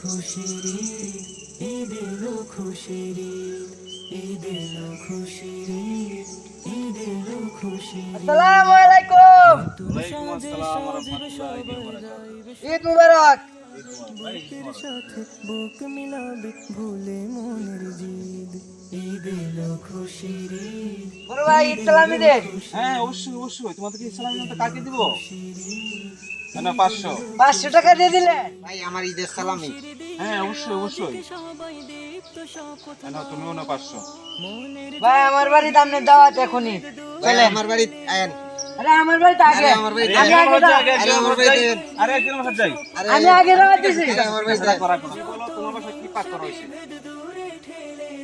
খুশিরি ঈদ এলো খুশিরি ঈদ এলো খুশিরি ঈদ এলো খুশিরি আসসালামু আলাইকুম ঈদ মুবারক। বুকের সাথে বুক মিলাবে ভুলে মনের জিদ ঈদ খুশিরি ভাই, ঈদ সালামি হ্যাঁ অবশ্যই অবশ্যই। তোমাদেরকে ইসলামী মতো কাকে দিব। পাঁচশো। পাঁচশো টাকা দিয়ে দিলেন ভাই আমার ঈদের সালামি। হ্যাঁ অবশ্যই অবশ্যই। তুমিও না পাঁচশো। ভাই আমার বাড়িতে আপনি দাওয়াত এখনই। ভাই আমার বাড়ি আয়েন। আরে আমার বাড়িতে আগে। আমার বাড়িতে আগে আরে আমার বাড়িতে আরে একজন বাসা যাই। আমি আগে দাওয়াত দিছি। আমার বাড়িতে করা বলো তোমার বাসায় কি পাক করা হয়েছে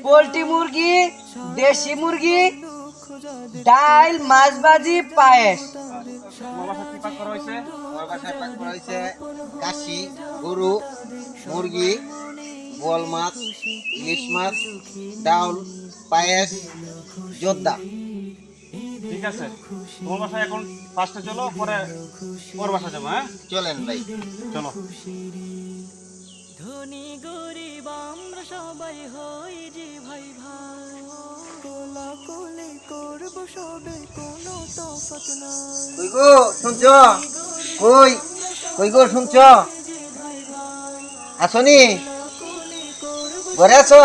পোলট্রি মুরগি দেশি মুরগি ডাল মাছ ভাজি পায়েস। তোমার বাসায় কি পাক করা হয়েছে। আমার বাসায় পাক করা হয়েছে কাশি গরু মুরগি বোয়াল মাছ ইলিশ মাছ ডাউল পায়েস যোদ্ধা ঠিক আছে। তোমার বাসায় এখন ফার্স্টে চলো পরে ওর বাসা যাব হ্যাঁ? চলেন ভাই। চলো। ধনী গরিব আমরা সবাই হই কই গো শুনছ? কই? কই গো শুনছ? আসনি? ঘরে আছো?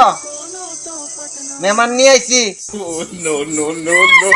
মেহমান নিয়ে আইছি। No, no no no.